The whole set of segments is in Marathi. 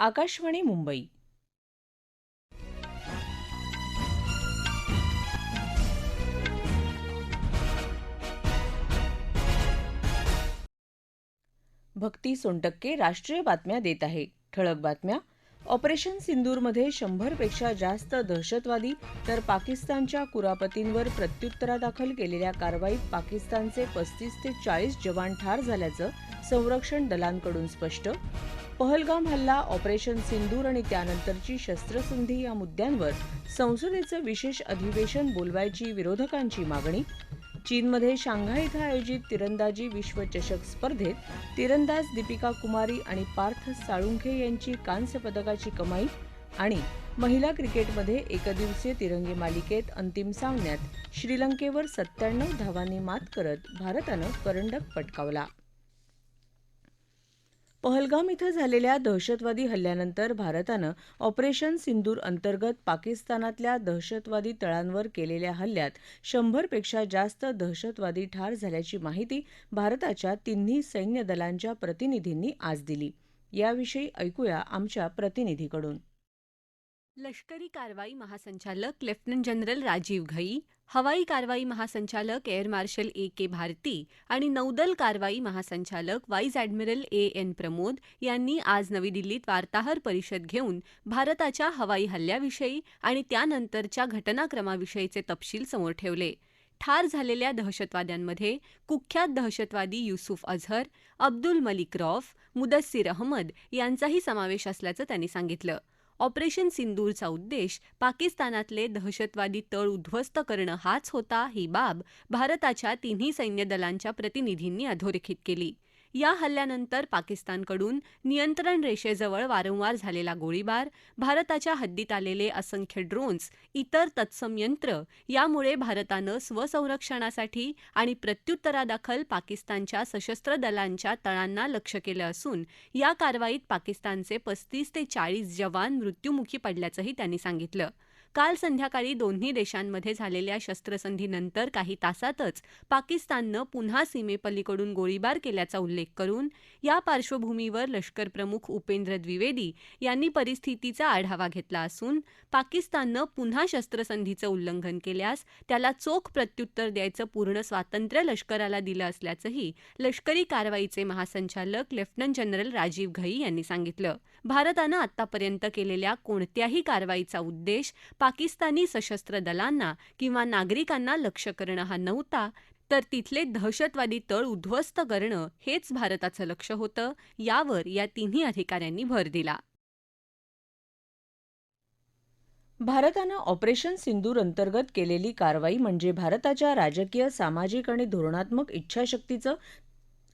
आकाशवाणी मुंबई. भक्ती सोनटक्के राष्ट्रीय बातम्या देत आहे. ठळक बातम्या. ऑपरेशन सिंदूरमध्ये शंभरपेक्षा जास्त दहशतवादी तर पाकिस्तानच्या कुरापतींवर प्रत्युत्तरादाखल केलेल्या कारवाईत पाकिस्तानचे पस्तीस ते चाळीस जवान ठार झाल्याचं संरक्षण दलांकडून स्पष्ट पहलगाम हल्ला ऑपरेशन सिंदूर आणि त्यानंतरची शस्त्रसंधी या मुद्द्यांवर संसदेचं विशेष अधिवेशन बोलवायची विरोधकांची मागणी. चीनमध्ये शांघाय इथं आयोजित तिरंदाजी विश्वचषक स्पर्धेत तिरंदाज दीपिका कुमारी आणि पार्थ साळुंखे यांची कांस्य पदकाची कमाई आणि महिला क्रिकेटमध्ये एकदिवसीय तिरंगी मालिकेत अंतिम सामन्यात श्रीलंकेवर सत्त्याण्णव धावांनी मात करत भारतानं करंडक पटकावला. पहलगाम इथं झालेल्या दहशतवादी हल्ल्यानंतर भारतानं ऑपरेशन सिंदूर अंतर्गत पाकिस्तानातल्या दहशतवादी तळांवर केलेल्या हल्ल्यात शंभरपेक्षा जास्त दहशतवादी ठार झाल्याची माहिती भारताच्या तिन्ही सैन्यदलांच्या प्रतिनिधींनी आज दिली. याविषयी ऐकूया आमच्या प्रतिनिधीकडून. लष्करी कारवाई महासंचालक लेफ्टनंट जनरल राजीव घई हवाई कारवाई महासंचालक air marshal A K Bharti आणि नौदल कारवाई महासंचालक vice admiral A N Pramod यांनी आज नवी दिल्लीत वार्ताहर परिषद घेऊन भारताच्या हवाई हल्ल्याविषयी आणि त्यानंतरच्या घटनाक्रमाविषयीचे तपशील समोर ठेवले. ठार झालेल्या दहशतवाद्यांमध्ये कुख्यात दहशतवादी युसुफ अझहर अब्दुल मलिक रौफ मुदस्सीर अहमद यांचाही समावेश असल्याचं त्यांनी सांगितलं. ऑपरेशन सिंदूरचा उद्देश पाकिस्तानातले दहशतवादी तळ उद्ध्वस्त करणं हाच होता ही बाब भारताच्या तिन्ही सैन्य दलांच्या प्रतिनिधींनी अधोरेखित केली. या हल्ल्यानंतर पाकिस्तानकडून नियंत्रण रेषेजवळ वारंवार झालेला गोळीबार भारताच्या हद्दीत आलेले असंख्य ड्रोन्स इतर तत्सम यंत्र यामुळे भारतानं स्वसंरक्षणासाठी आणि प्रत्युत्तरादाखल पाकिस्तानच्या सशस्त्र दलांच्या तळांना लक्ष केलं असून या कारवाईत पाकिस्तानचे पस्तीस ते चाळीस जवान मृत्युमुखी पडल्याचंही त्यांनी सांगितलं. काल संध्याकाळी दोन्ही देशांमध्ये झालेल्या शस्त्रसंधीनंतर काही तासातच पाकिस्ताननं पुन्हा सीमेपलीकडून गोळीबार केल्याचा उल्लेख करून या पार्श्वभूमीवर लष्कर प्रमुख उपेंद्र द्विवेदी यांनी परिस्थितीचा आढावा घेतला असून पाकिस्ताननं पुन्हा शस्त्रसंधीचं उल्लंघन केल्यास त्याला चोख प्रत्युत्तर द्यायचं पूर्ण स्वातंत्र्य लष्कराला दिलं असल्याचंही लष्करी कारवाईचे महासंचालक लेफ्टनंट जनरल राजीव घई यांनी सांगितलं. भारतानं आतापर्यंत केलेल्या कोणत्याही कारवाईचा उद्देश पाकिस्तानी सशस्त्र दलांना किंवा नागरिकांना लक्ष करणं हा नव्हता तर तिथले दहशतवादी तळ उद्ध्वस्त करणं हेच भारताचं लक्ष होतं यावर या तिन्ही अधिकाऱ्यांनी भर दिला. भारतानं ऑपरेशन सिंदूर अंतर्गत केलेली कारवाई म्हणजे भारताच्या राजकीय सामाजिक आणि धोरणात्मक इच्छाशक्तीचं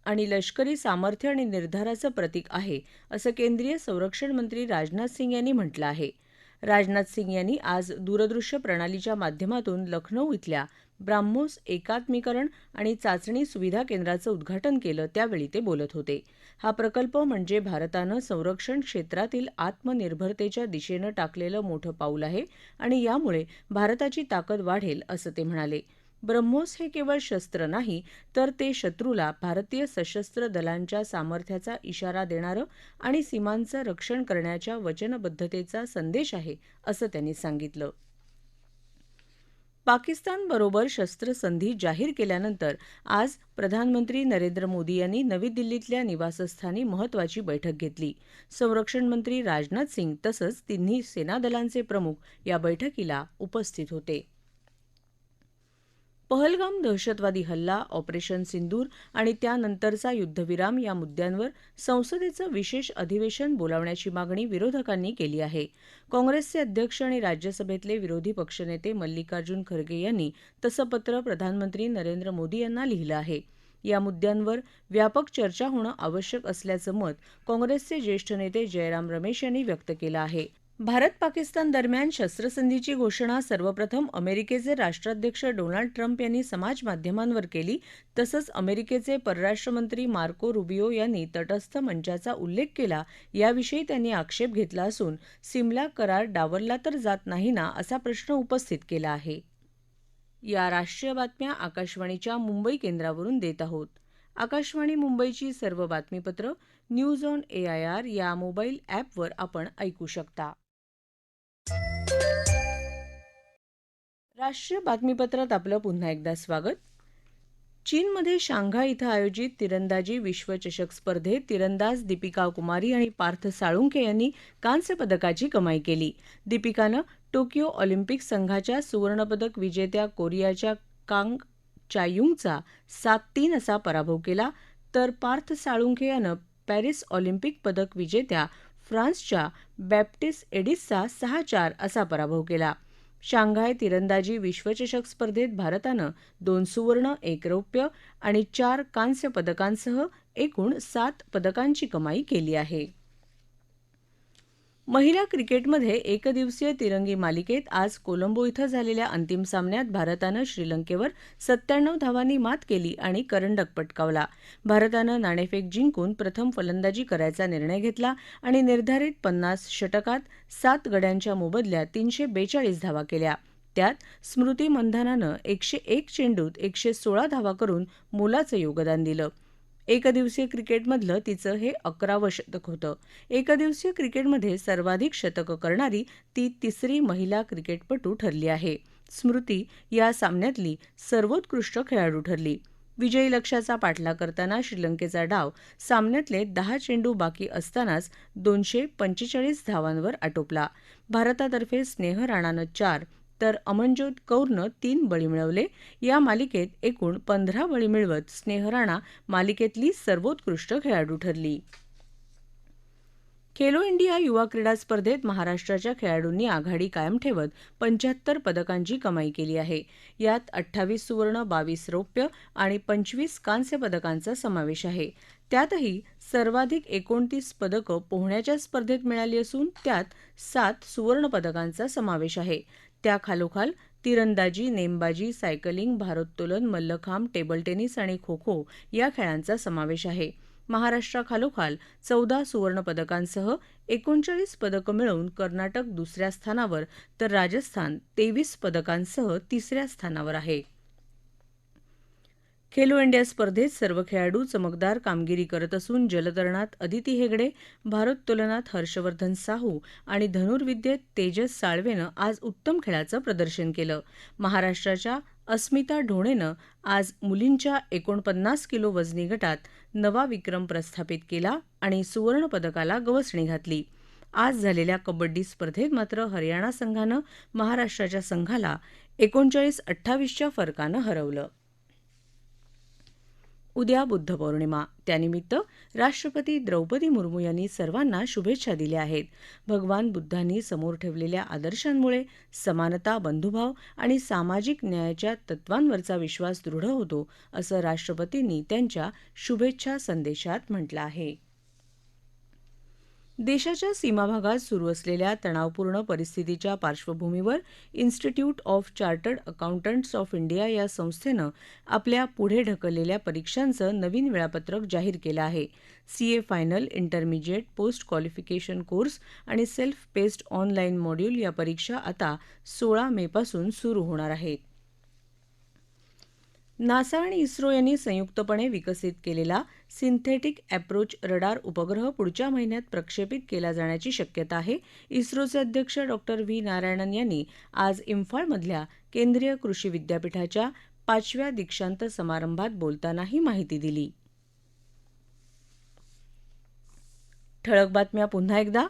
आणि लष्करी सामर्थ्य आणि निर्धाराचं प्रतीक आहे असं केंद्रीय संरक्षण मंत्री राजनाथ सिंग यांनी म्हटलं आहे. राजनाथ सिंग यांनी आज दूरदृश्य प्रणालीच्या माध्यमातून लखनौ इथल्या ब्राह्मोस एकात्मीकरण आणि चाचणी सुविधा केंद्राचं उद्घाटन केलं त्यावेळी ते बोलत होते. हा प्रकल्प म्हणजे भारतानं संरक्षण क्षेत्रातील आत्मनिर्भरतेच्या दिशेनं टाकलेलं मोठं पाऊल आहे आणि यामुळे भारताची ताकद वाढेल असं ते म्हणाले. ब्रह्मोस हे केवळ शस्त्र नाही तर ते शत्रूला भारतीय सशस्त्र दलांच्या सामर्थ्याचा इशारा देणारं आणि सीमांचं रक्षण करण्याच्या वचनबद्धतेचा संदेश आहे असं त्यांनी सांगितलं. पाकिस्तानबरोबर शस्त्रसंधी जाहीर केल्यानंतर आज प्रधानमंत्री नरेंद्र मोदी यांनी नवी दिल्लीतल्या निवासस्थानी महत्वाची बैठक घेतली. संरक्षण मंत्री राजनाथ सिंग तसंच तिन्ही सेनादलांचे प्रमुख या बैठकीला उपस्थित होते. पहलगाम दहशतवादी हल्ला ऑपरेशन सिंदूर आणि त्यानंतरचा युद्धविराम या मुद्द्यांवर संसदेचं विशेष अधिवेशन बोलावण्याची मागणी विरोधकांनी केली आहे. काँग्रेसचे अध्यक्ष आणि राज्यसभेतले विरोधी पक्षनेते मल्लिकार्जुन खरगे यांनी तसं पत्र प्रधानमंत्री नरेंद्र मोदी यांना लिहिलं आहे. या मुद्द्यांवर व्यापक चर्चा होणं आवश्यक असल्याचं मत काँग्रेसचे ज्येष्ठ नेते जयराम रमेश यांनी व्यक्त केलं आहे. भारत पाकिस्तान दरम्यान शस्त्रसंधीची घोषणा सर्वप्रथम अमेरिकेचे राष्ट्राध्यक्ष डोनाल्ड ट्रम्प यांनी समाजमाध्यमांवर केली तसंच अमेरिकेचे परराष्ट्रमंत्री मार्को रुबियो यांनी तटस्थ मंचाचा उल्लेख केला याविषयी त्यांनी आक्षेप घेतला असून सिमला करार डावलला तर जात नाही ना असा प्रश्न उपस्थित केला आहे. या राष्ट्रीय बातम्या आकाशवाणीच्या मुंबई केंद्रावरून देत आहोत. आकाशवाणी मुंबईची सर्व बातमीपत्र न्यूज ऑन आर या मोबाईल ॲपवर आपण ऐकू शकता. राष्ट्रीय बातमीपत्रात आपलं पुन्हा एकदा स्वागत. चीनमध्ये शांघाय इथं आयोजित तिरंदाजी विश्वचषक स्पर्धेत तिरंदाज दीपिका कुमारी आणि पार्थ साळुंखे यांनी कांस्य पदकाची कमाई केली. दीपिकानं टोकियो ऑलिम्पिक संघाच्या सुवर्णपदक विजेत्या कोरियाच्या कांग चायुंगचा सात तीन असा पराभव केला. तर पार्थ साळुंखे यानं पॅरिस ऑलिम्पिक पदक विजेत्या फ्रान्सच्या बॅप्टिस एडिसचा सहा चार असा पराभव केला. शांघाय तिरंदाजी विश्वचषक स्पर्धेत भारतानं दोन सुवर्ण एक रौप्य आणि चार कांस्य पदकांसह एकूण सात पदकांची कमाई केली आहे. महिला क्रिकेटमध्ये एकदिवसीय तिरंगी मालिकेत आज कोलंबो इथं झालेल्या अंतिम सामन्यात भारतानं श्रीलंकेवर सत्त्याण्णव धावांनी मात केली आणि करंडक पटकावला. भारतानं नाणेफेक जिंकून प्रथम फलंदाजी करायचा निर्णय घेतला आणि निर्धारित पन्नास षटकात सात गड्यांच्या मोबदल्यात तीनशे बेचाळीस धावा केल्या. त्यात स्मृती मंधानानं एकशे एक चेंडूत एकशे सोळा धावा करून मोलाचं योगदान दिलं. एकदिवसीय क्रिकेटमधलं तिचं हे अकरावं शतक होतं. एकदिवसीय क्रिकेटमध्ये सर्वाधिक शतकं करणारी ती तिसरी महिला क्रिकेटपटू ठरली आहे. स्मृती या सामन्यातली सर्वोत्कृष्ट खेळाडू ठरली. विजयी लक्ष्याचा पाठलाग करताना श्रीलंकेचा डाव सामन्यातले दहा चेंडू बाकी असतानाच दोनशे पंचेचाळीस धावांवर आटोपला. भारतातर्फे स्नेह राणानं चार तर अमनजोत कौरनं तीन बळी मिळवले. या मालिकेत एकूण पंधरा बळी मिळवत स्नेह राणा मालिकेतली सर्वोत्कृष्ट खेळाडू ठरली. खेलो इंडिया युवा क्रीडा स्पर्धेत महाराष्ट्राच्या खेळाडूंनी आघाडी कायम ठेवत पंच्याहत्तर पदकांची कमाई केली आहे. यात अठ्ठावीस सुवर्ण बावीस रौप्य आणि पंचवीस कांस्य पदकांचा समावेश आहे. त्यातही सर्वाधिक एकोणतीस पदकं पोहण्याच्या स्पर्धेत मिळाली असून त्यात सात सुवर्ण पदकांचा समावेश आहे. त्याखालोखाल तिरंदाजी नेमबाजी सायकलिंग भारोत्तोलन मल्लखांब टेबल टेनिस आणि खो खो या खेळांचा समावेश आहे. महाराष्ट्राखालोखाल चौदा सुवर्णपदकांसह एकोणचाळीस पदकं मिळवून कर्नाटक दुसऱ्या स्थानावर तर राजस्थान तेवीस पदकांसह तिसऱ्या स्थानावर आहे. खेलो इंडिया स्पर्धेत सर्व खेळाडू चमकदार कामगिरी करत असून जलतरणात अदिती हेगडे भारोत्तोलनात हर्षवर्धन साहू आणि धनुर्विद्येत तेजस साळवेनं आज उत्तम खेळाचं प्रदर्शन केलं. महाराष्ट्राच्या अस्मिता ढोणेनं आज मुलींच्या एकोणपन्नास किलो वजनी गटात नवा विक्रम प्रस्थापित केला आणि सुवर्णपदकाला गवसणी घातली. आज झालेल्या कबड्डी स्पर्धेत मात्र हरियाणा संघानं महाराष्ट्राच्या संघाला एकोणचाळीस अठ्ठावीसच्या फरकानं हरवलं. उद्या बुद्धपौर्णिमा त्यानिमित्त राष्ट्रपती द्रौपदी मुर्मू यांनी सर्वांना शुभेच्छा दिल्या आहेत. भगवान बुद्धांनी समोर ठेवलेल्या आदर्शांमुळे समानता बंधुभाव आणि सामाजिक न्यायाच्या तत्वांवरचा विश्वास दृढ होतो असं राष्ट्रपतींनी त्यांच्या शुभेच्छा संदेशात म्हटलं आहे. देशाच्या सीमाभागात सुरू असलेल्या तणावपूर्ण परिस्थितीच्या पार्श्वभूमीवर institute of chartered accountants of India या संस्थेनं आपल्या पुढे ढकललेल्या परीक्षांचं नवीन वेळापत्रक जाहीर केलं आहे. CA final intermediate post qualification course आणि सेल्फ पेस्ड ऑनलाईन मॉड्यूल या परीक्षा आता सोळा मेपासून सुरू होणार आहेत. नासा आणि इस्रो यांनी संयुक्तपणे विकसित केलेला सिंथेटिक अॅप्रोच रडार उपग्रह पुढच्या महिन्यात प्रक्षेपित केला जाण्याची शक्यता आहे इस्रोचे अध्यक्ष डॉक्टर व्ही. नारायणन यांनी आज इम्फाळमधल्या केंद्रीय कृषी विद्यापीठाच्या पाचव्या दीक्षांत समारंभात बोलताना ही माहिती दिली. ठळक बातम्या पुन्हा एकदा.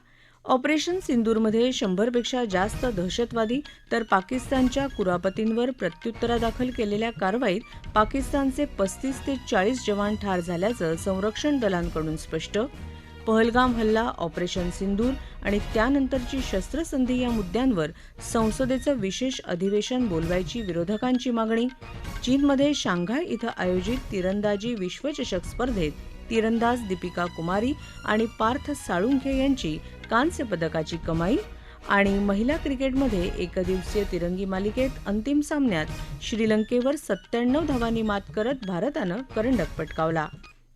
ऑपरेशन सिंदूरमध्ये शंभरपेक्षा जास्त दहशतवादी तर पाकिस्तानच्या कुरापतींवर प्रत्युत्तरादाखल केलेल्या कारवाईत पाकिस्तानचे पस्तीस ते चाळीस जवान ठार झाल्याचं संरक्षण दलांकडून स्पष्ट. पहलगाम हल्ला ऑपरेशन सिंदूर आणि त्यानंतरची शस्त्रसंधी या मुद्द्यांवर संसदेचं विशेष अधिवेशन बोलवायची विरोधकांची मागणी. चीनमध्ये शांघाय इथं आयोजित तिरंदाजी विश्वचषक स्पर्धेत तिरंदाज दीपिका कुमारी आणि पार्थ साळुंखे यांची कांस्य पदकाची कमाई आणि महिला क्रिकेटमध्ये एकदिवसीय तिरंगी मालिकेत अंतिम सामन्यात श्रीलंकेवर सत्त्याण्णव धावांनी मात करत भारतानं करंडक पटकावला.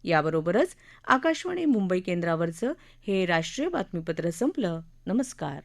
याबरोबरच आकाशवाणी मुंबई केंद्रावरचं हे राष्ट्रीय बातमीपत्र संपलं. नमस्कार.